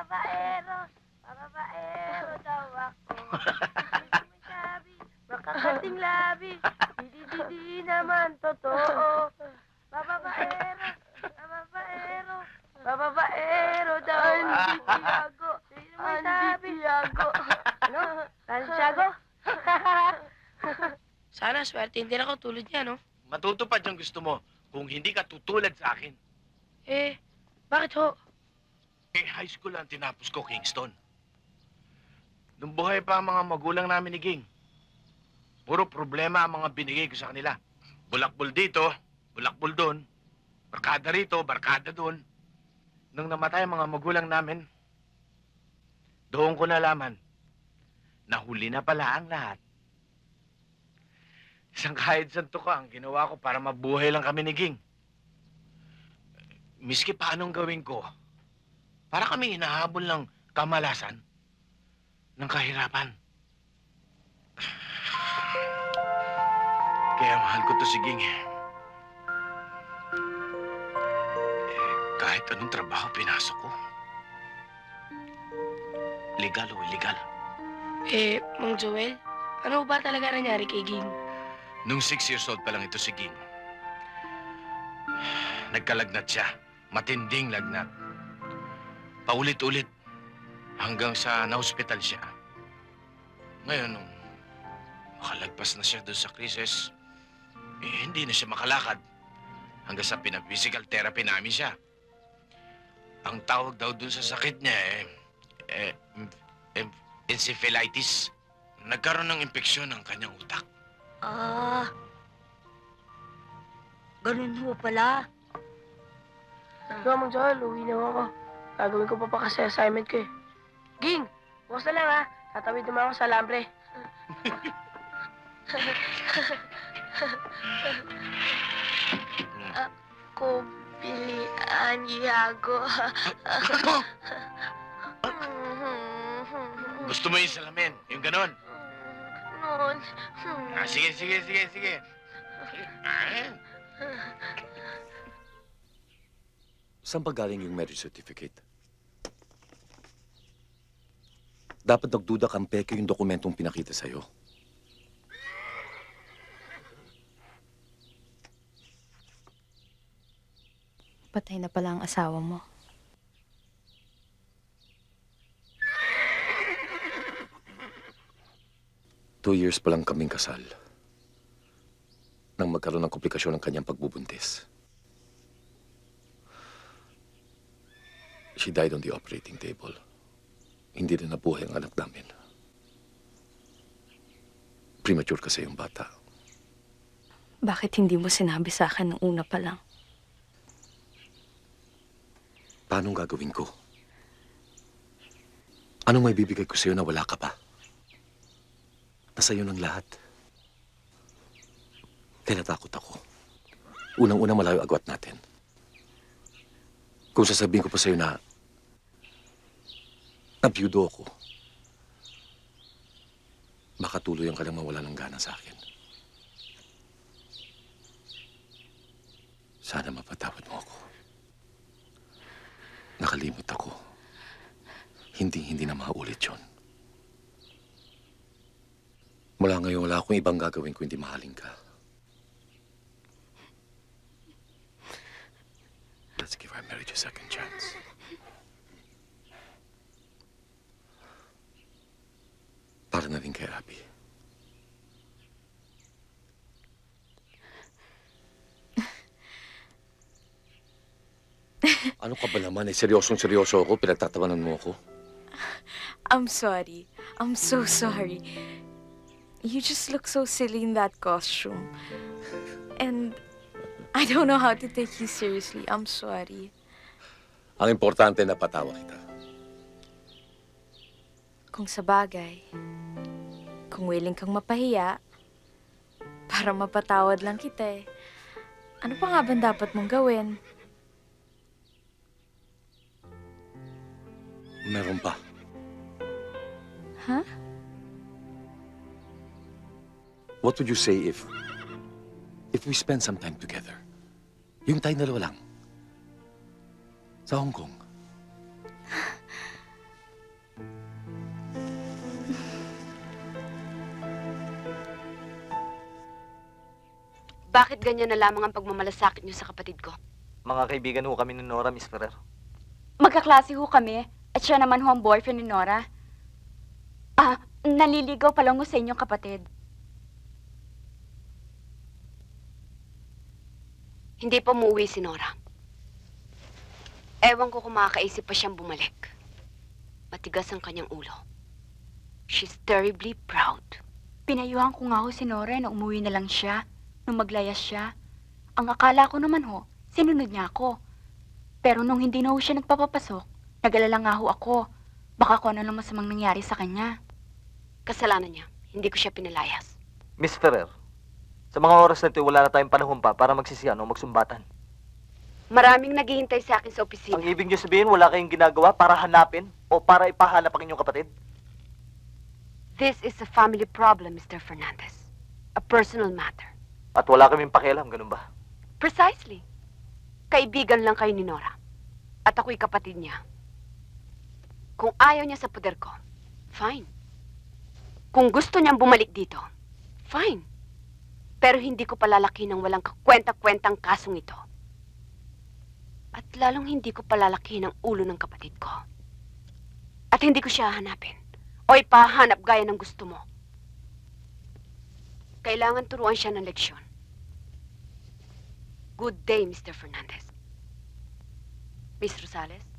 Pababaeros, pababaero daw ako. Hindi mo sabi, makakating labi. Di di di naman totoo. Pababaeros, pababaero, pababaero daw ako. Santiago, hindi mo sabi. Santiago. Ano? Santiago? Sana swerte din ako tulad niya, no? Matutupad yung gusto mo kung hindi ka tutulad sa akin. Eh, bakit ho? Eh, high school ang tinapos ko, Kingston. Nung buhay pa ang mga magulang namin ni Ging, puro problema ang mga binigay ko sa kanila. Bulakbol dito, bulakbol doon, barkada rito, barkada doon. Nung namatay ang mga magulang namin, doon ko nalaman na huli na pala ang lahat. Isang kahit santo ka ang ginawa ko para mabuhay lang kami ni Ging. Miski pa anong gawin ko, para kami inahabol ng kamalasan, ng kahirapan. Kaya mahal ko to si Ging. eh. Eh, kahit anong trabaho pinasok ko. Legal o illegal. Eh, Mang Joel, ano ba talaga nangyari kay Ging? Nung six years old pa lang ito si Ging, nagkalagnat siya. Matinding lagnat. Paulit-ulit hanggang sa na-hospital siya. Ngayon, nung makalagpas na siya doon sa krisis, eh, hindi na siya makalakad hanggang sa pinaphysical therapy namin siya. Ang tawag daw doon sa sakit niya eh, eh, em- encephalitis. Nagkaroon ng impeksyon ng kanyang utak. Ah, ganun ho pala. Mang Joel, uwi na ako. Gagawin ko pa pa kasi assignment ko eh. Ging, bukas na lang ha. Tatawid naman ako sa lambre. Ko pilihan Iago. Gusto mo yung salamin? Yung ganon? Noon. Ah, sige, sige, sige, sige. Ah, Saan pa galing yung marriage certificate? Dapat nagduda kang peke yung dokumentong pinakita sa'yo. Patay na pala ang asawa mo. Two years pa lang kaming kasal. Nang magkaroon ng komplikasyon ng kanyang pagbubuntis. She died on the operating table. Hindi na nabuhay ang anak namin. Premature kasi yung bata. Bakit hindi mo sinabi sa akin nung una pa lang? Paano gagawin ko? Anong may bibigay ko sa'yo na wala ka pa? Nasa iyo ng lahat. Kaya natakot ako. Unang-una malayo agwat natin. Kung sasabihin ko pa sa'yo na nabiyudo ako, baka tuloy ang ka nang mawala ng gana sa akin. Sana mapatawad mo ako. Nakalimot ako. Hindi-hindi na maulit yun. Mula ngayon, wala akong ibang gagawin kung hindi mahalin ka. Let's give our marriage a second chance. Na rin kay Abby. ano ka ba naman? Eh, seryosong seryoso ako. Pinagtatawanan mo ako. I'm sorry. I'm so sorry. You just look so silly in that costume. And I don't know how to take you seriously. I'm sorry. Ang importante na patawa kita. Kung sa bagay, kung willing kang mapahiya, para mapatawad lang kita eh. Ano pa nga ba dapat mong gawin? Meron pa. Huh? What would you say if... if we spend some time together? Yung tayong dalawa lang. Sa Hong Kong. Bakit ganyan na lamang ang pagmamalasakit niyo sa kapatid ko? Mga kaibigan ho kami ni Nora, Miss Ferrer. Magkaklase ho kami at siya naman ho ang boyfriend ni Nora. Ah, naliligaw pa lang ho sa inyong kapatid. Hindi pa umuwi si Nora. Ewan ko kung makakaisip pa siyang bumalik. Matigas ang kanyang ulo. She's terribly proud. Pinayuhan ko nga ho si Nora na umuwi na lang siya nung maglayas siya. Ang akala ko naman ho, sinunod niya ako. Pero nung hindi na ho siya nagpapapasok, nag-alala nga ho ako. Baka kung ano lang masamang nangyari sa kanya. Kasalanan niya. Hindi ko siya pinalayas. Miss Ferrer, sa mga oras na ito, wala na tayong panahon pa para magsisiyan o magsumbatan. Maraming naghihintay sa akin sa opisina. Ang ibig niyo sabihin, wala kayong ginagawa para hanapin o para ipahanap ang inyong kapatid? This is a family problem, Mr. Fernandez. A personal matter. At wala kaming pakialam, ganun ba? Precisely. Kaibigan lang kayo ni Nora. At ako'y kapatid niya. Kung ayaw niya sa poder ko, fine. Kung gusto niyang bumalik dito, fine. Pero hindi ko palalaki ng walang kakwenta-kwentang kasong ito. At lalong hindi ko palalaki ng ulo ng kapatid ko. At hindi ko siya hanapin o ipahanap gaya ng gusto mo. Kailangan turuan siya ng leksyon. Good day, Mr. Fernandez. Miss Rosales?